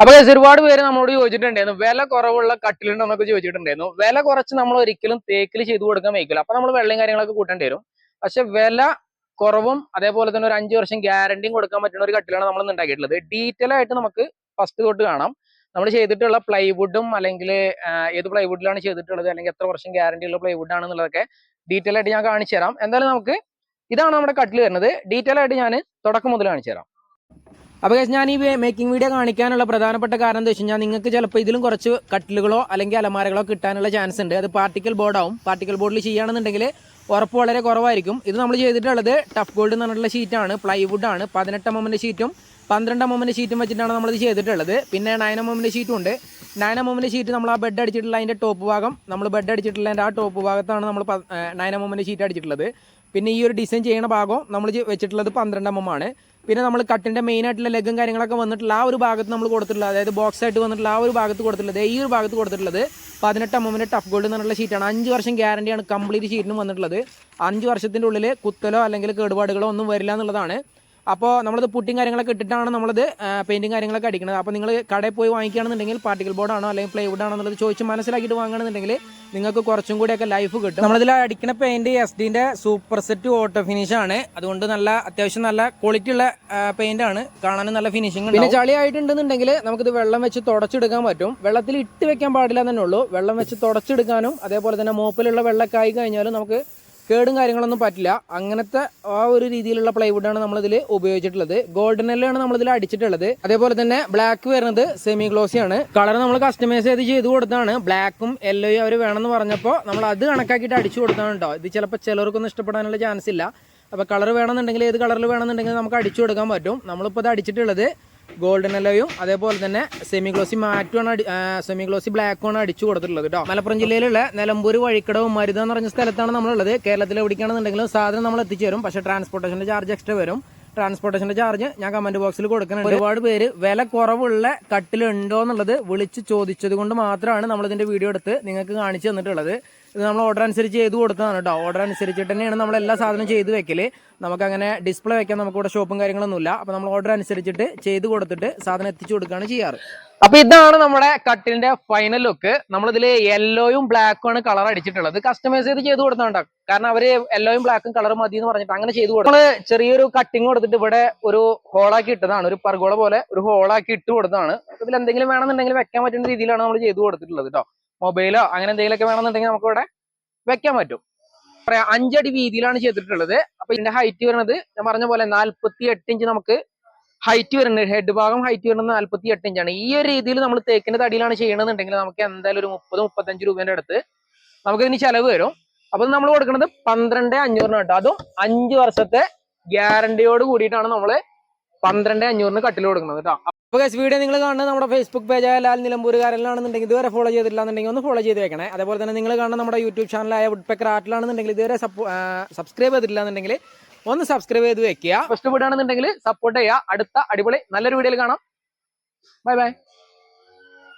അപ്പൊ ഒരുപാട് പേര് നമ്മളോട് ചോദിച്ചിട്ടുണ്ടായിരുന്നു വില കുറവുള്ള കട്ടിലുണ്ടോ എന്നൊക്കെ ചോദിച്ചിട്ടുണ്ടായിരുന്നു. വില കുറച്ച് നമ്മൾ ഒരിക്കലും തേക്കിൽ ചെയ്തു കൊടുക്കാൻ വയ്ക്കില്ല അപ്പൊ നമ്മൾ വെള്ളയും കാര്യങ്ങളൊക്കെ കൂട്ടേണ്ടി വരും. പക്ഷെ വില കുറവും അതേപോലെ തന്നെ ഒരു അഞ്ചു വർഷം ഗ്യാരണ്ടിയും കൊടുക്കാൻ പറ്റുന്ന ഒരു കട്ടിലാണ് നമ്മൾ ഉണ്ടാക്കിയിട്ടുള്ളത്. ഡീറ്റെയിൽ ആയിട്ട് നമുക്ക് ഫസ്റ്റ് തൊട്ട് കാണാം. നമ്മൾ ചെയ്തിട്ടുള്ള പ്ലൈവുഡും അല്ലെങ്കിൽ ഏത് പ്ലൈവുഡിലാണ് ചെയ്തിട്ടുള്ളത് അല്ലെങ്കിൽ എത്ര വർഷം ഗ്യാരണ്ടി ഉള്ള പ്ലൈവുഡ് ആണെന്നുള്ളതൊക്കെ ഡീറ്റെയിൽ ആയിട്ട് ഞാൻ കാണിച്ചു തരാം എന്തായാലും നമുക്ക് ഇതാണ് നമ്മുടെ കട്ടിൽ വരുന്നത്. ഡീറ്റെയിൽ ആയിട്ട് ഞാൻ തുടക്കം മുതൽ കാണിച്ചു തരാം അപ്പോൾ കേസ് ഞാൻ ഈ മേക്കിംഗ് വീഡിയോ കാണിക്കാനുള്ള പ്രധാനപ്പെട്ട കാരണം എന്താ വെച്ച് കഴിഞ്ഞാൽ നിങ്ങൾക്ക് ചിലപ്പോൾ ഇതിലും കുറച്ച് കട്ടിലുകളോ അല്ലെങ്കിൽ അലമാരകളോ കിട്ടാനുള്ള ചാൻസ് ഉണ്ട്. അത് പാർട്ടിക്കൽ ബോർഡാവും പാർട്ടിക്കൽ ബോർഡിൽ ചെയ്യുകയാണെന്നുണ്ടെങ്കിൽ ഉറപ്പ് വളരെ കുറവായിരിക്കും. ഇത് നമ്മൾ ചെയ്തിട്ടുള്ളത് ടഫ് ഗോൾഡ് എന്ന് പറഞ്ഞിട്ടുള്ള ഷീറ്റാണ് പ്ലൈവുഡ് ആണ്. പതിനെട്ട് എം എമ്മിന്റെ ഷീറ്റും പന്ത്രണ്ട് എം എമ്മിന്റെ ഷീറ്റും വെച്ചിട്ടാണ് നമ്മളിത് ചെയ്തിട്ടുള്ളത്. പിന്നെ നയൻ എം എമ്മിന്റെ ഷീറ്റും ഉണ്ട്. എം ഷീറ്റ് നമ്മൾ ആ ബെഡ് അടിച്ചിട്ടുള്ള അതിന്റെ ടോപ്പ് ഭാഗം നമ്മൾ ബെഡ് അടിച്ചിട്ടുള്ള അതിന്റെ ആ ടോപ്പ് ഭാഗത്താണ് നമ്മൾ എം ഷീറ്റ് അടിച്ചിട്ടുള്ളത്. പിന്നെ ഈ ഒരു ഡിസൈൻ ചെയ്യുന്ന ഭാഗം നമ്മൾ വെച്ചിട്ടുള്ളത് പന്ത്രണ്ട് എം ആണ്. പിന്നെ നമ്മൾ കട്ടിന്റെ മെയിൻ ആയിട്ടുള്ള ലെഗും കാര്യങ്ങളൊക്കെ വന്നിട്ടുള്ള ആ ഒരു ഭാഗത്ത് നമ്മൾ കൊടുത്തിട്ടുള്ളത് അതായത് ബോക്സ് ആയിട്ട് വന്നിട്ടുള്ള ആ ഒരു ഭാഗത്ത് കൊടുത്തിട്ടുള്ളത് ഈ ഒരു ഭാഗത്ത് കൊടുത്തിട്ടുള്ളത് പതിനെട്ട് എമ്മിന്റെ ടഫ് ഗോൾഡ് എന്നുള്ള ഷീറ്റാണ് അഞ്ച് വർഷം ഗ്യാരണ്ടിയാണ് കംപ്ലീറ്റ് ഷീറ്റിനും വന്നിട്ടുള്ളത്. അഞ്ച് വർഷത്തിന്റെ ഉള്ളിൽ കുത്തലോ അല്ലെങ്കിൽ കേടുപാടുകളോ ഒന്നും വരില്ല എന്നുള്ളതാണ്. അപ്പോൾ നമ്മളത് പുട്ടിങ് കാര്യങ്ങളൊക്കെ ഇട്ടിട്ടാണ് നമ്മളത് പെയിന്റിങ് കാര്യങ്ങളൊക്കെ അടിക്കുന്നത് അപ്പോൾ നിങ്ങൾ കടയിൽ പോയി വാങ്ങിക്കുകയാണെന്നുണ്ടെങ്കിൽ പാർട്ടിക്കൽ ബോർഡാണോ അല്ലെങ്കിൽ പ്ലൈവുഡ് ആണോ എന്നുള്ളത് ചോദിച്ച് മനസ്സിലാക്കിയിട്ട് വാങ്ങുകയാണെന്നുണ്ടെങ്കിൽ നിങ്ങൾക്ക് കുറച്ചും കൂടിയൊക്കെ ലൈഫ് കിട്ടും. നമ്മളിതിൽ അടിക്കുന്ന പെയിന്റ് എസ് ഡിന്റെ സൂപ്പർ സെറ്റ് ഓട്ടോ ഫിനിഷ് ആണ്. അതുകൊണ്ട് നല്ല അത്യാവശ്യം നല്ല ക്വാളിറ്റി ഉള്ള പെയിന്റ് ആണ്. കാണാനും നല്ല ഫിനിഷിംഗ് പിന്നെ ചളി ആയിട്ടുണ്ടെന്നുണ്ടെങ്കിൽ നമുക്കിത് വെള്ളം വെച്ച് തുടച്ചെടുക്കാൻ പറ്റും. വെള്ളത്തിൽ ഇട്ട് വെക്കാൻ പാടില്ല തന്നെ ഉള്ളൂ. വെള്ളം വെച്ച് തുടച്ചെടുക്കാനും അതേപോലെ തന്നെ മോപ്പിലുള്ള വെള്ളമൊക്കെ ആയി കഴിഞ്ഞാലും നമുക്ക് കേടും കാര്യങ്ങളൊന്നും പറ്റില്ല. അങ്ങനത്തെ ആ ഒരു രീതിയിലുള്ള പ്ലൈവുഡാണ് നമ്മളിതിൽ ഉപയോഗിച്ചിട്ടുള്ളത്. ഗോൾഡൻ എല്ലാണ് നമ്മളിതിൽ അടിച്ചിട്ടുള്ളത്. അതേപോലെ തന്നെ ബ്ലാക്ക് വരുന്നത് സെമി ഗ്ലോസി ആണ്. കളർ നമ്മൾ കസ്റ്റമൈസ് ചെയ്ത് ചെയ്ത് കൊടുത്താണ് ബ്ലാക്കും യെല്ലോയും അവർ വേണമെന്ന് പറഞ്ഞപ്പോൾ നമ്മൾ അത് കണക്കാക്കിയിട്ട് അടിച്ചു കൊടുത്താണ് കേട്ടോ ഇത് ചിലപ്പോൾ ചിലർക്കൊന്നും ഇഷ്ടപ്പെടാനുള്ള ചാൻസ് ഇല്ല. അപ്പോൾ കളർ വേണമെന്നുണ്ടെങ്കിൽ ഏത് കളറിൽ വേണമെന്നുണ്ടെങ്കിൽ നമുക്ക് അടിച്ചു കൊടുക്കാൻ പറ്റും. നമ്മളിപ്പോൾ ഇത് അടിച്ചിട്ടുള്ളത് ഗോൾഡൻ എല്ലയും അതേപോലെ തന്നെ സെമി ഗ്ലോസി മാറ്റുമാണ് സെമി ഗ്ലോസി ബ്ലാക്കുമാണ് അടിച്ചു കൊടുത്തിട്ടുള്ളത് കേട്ടോ മലപ്പുറം ജില്ലയിലുള്ള നിലമ്പൂർ വഴിക്കടവും മരുത എന്ന് പറഞ്ഞ സ്ഥലത്താണ് നമ്മളുള്ളത്. കേരളത്തിൽ എവിടേക്കാണെന്നുണ്ടെങ്കിലും സാധനം നമ്മൾ എത്തിച്ചു തരും. പക്ഷേ ട്രാൻസ്പോർട്ടേഷന്റെ ചാർജ് എക്സ്ട്രാ വരും. ട്രാൻസ്പോർട്ടേഷന്റെ ചാർജ് ഞാൻ കമന്റ് ബോക്സിൽ കൊടുക്കുന്നുണ്ട്. ഒരുപാട് പേര് വില കുറവുള്ള കട്ടിലുണ്ടോ എന്നുള്ളത് വിളിച്ച് ചോദിച്ചത് കൊണ്ട് മാത്രമാണ് നമ്മൾ ഇതിന്റെ വീഡിയോ എടുത്ത് നിങ്ങൾക്ക് കാണിച്ചു തന്നിട്ടുള്ളത്. ഇത് നമ്മൾ ഓർഡർ അനുസരിച്ച് ചെയ്ത് കൊടുത്തതാണ് കേട്ടോ. ഓർഡർ അനുസരിച്ചിട്ട് തന്നെയാണ് നമ്മൾ എല്ലാ സാധനവും ചെയ്ത് വെക്കൽ നമുക്ക് അങ്ങനെ ഡിസ്പ്ലേ വെക്കാൻ നമുക്ക് ഇവിടെ ഷോപ്പും കാര്യങ്ങളൊന്നുമില്ല. അപ്പോൾ നമ്മൾ ഓർഡർ അനുസരിച്ചിട്ട് ചെയ്ത് കൊടുത്തിട്ട് സാധനം എത്തിച്ചു കൊടുക്കുകയാണ് ചെയ്യാറ്. അപ്പൊ ഇതാണ് നമ്മുടെ കട്ടിന്റെ ഫൈനൽ ലുക്ക് നമ്മളിതിൽ യെല്ലോയും ബ്ലാക്കും ആണ് കളർ അടിച്ചിട്ടുള്ളത്. കസ്റ്റമൈസ് ചെയ്ത് ചെയ്ത് കൊടുത്തോണ്ടാ കാരണം അവർ യെല്ലോയും ബ്ലാക്കും കളർ മതി എന്ന് പറഞ്ഞിട്ട് അങ്ങനെ ചെയ്ത് കൊടുത്തു. നമ്മൾ ചെറിയൊരു കട്ടിങ് കൊടുത്തിട്ട് ഇവിടെ ഒരു ഹോളാക്കി ഇട്ടതാണ്. ഒരു പർഗോള പോലെ ഒരു ഹോളാക്കി ഇട്ട് കൊടുത്തതാണ്. ഇതിൽ എന്തെങ്കിലും വേണമെന്നുണ്ടെങ്കിൽ വെക്കാൻ പറ്റുന്ന രീതിയിലാണ് നമ്മൾ ചെയ്ത് കൊടുത്തിട്ടുള്ളത് കേട്ടോ മൊബൈലോ അങ്ങനെ എന്തെങ്കിലുമൊക്കെ വേണമെന്നുണ്ടെങ്കിൽ നമുക്ക് ഇവിടെ വെക്കാൻ പറ്റും. പറയാം അഞ്ചടി വീതിയിലാണ് ചെയ്തിട്ടുള്ളത്. അപ്പൊ ഇതിന്റെ ഹൈറ്റ് വരുന്നത് ഞാൻ പറഞ്ഞ പോലെ നാല്പത്തി എട്ട് ഇഞ്ച് നമുക്ക് ഹൈറ്റ് വരുന്നത് ഹെഡ് ഭാഗം ഹൈറ്റ് വരുന്നത് നാല്പത്തി എട്ട് ഇഞ്ചാണ് ഈ ഒരു രീതിയിൽ നമ്മൾ തേക്കിന്റെ തടിയിലാണ് ചെയ്യണമെന്നുണ്ടെങ്കിൽ നമുക്ക് എന്തായാലും ഒരു മുപ്പത് മുപ്പത്തഞ്ച് രൂപേന്റെ അടുത്ത് നമുക്ക് ഇതിന് ചെലവ് വരും. അപ്പൊ നമ്മൾ കൊടുക്കുന്നത് പന്ത്രണ്ട് അഞ്ഞൂറിന് കേട്ടോ. അതും അഞ്ച് വർഷത്തെ ഗ്യാരണ്ടിയോട് കൂടിയിട്ടാണ് നമ്മൾ പന്ത്രണ്ട് അഞ്ഞൂറിന് കട്ടിൽ കൊടുക്കുന്നത് കേട്ടോ. അപ്പോൾ ഗസ് വീഡിയോ നിങ്ങൾ കാണുന്നത് നമ്മുടെ ഫേസ്ബുക്ക് പേജായ ലാൽ നിലമ്പൂർ നിലമ്പൂരുകാരനിലാണെന്നുണ്ടെങ്കിൽ ഇതുവരെ ഫോളോ ചെയ്തിട്ടില്ലാന്നുണ്ടെങ്കിൽ ഒന്ന് ഫോളോ ചെയ്ത് വെക്കണേ അതേപോലെ തന്നെ നിങ്ങൾ കാണുന്ന നമ്മുടെ യൂട്യൂബ് ചാനലായ വുഡ്പെക്കർ ആർട്ടിലാണെന്നുണ്ടെങ്കിൽ ഇതുവരെ സബ്സ്ക്രൈബ് ചെയ്തിട്ടില്ലാന്നുണ്ടെങ്കിൽ ഒന്ന് സബ്സ്ക്രൈബ് ചെയ്ത് വെക്കുക. ഫസ്റ്റ് വീടാണെന്നുണ്ടെങ്കിൽ സപ്പോർട്ട് ചെയ്യുക. അടുത്ത അടിപൊളി നല്ലൊരു വീഡിയോയിൽ കാണാം. Bye bye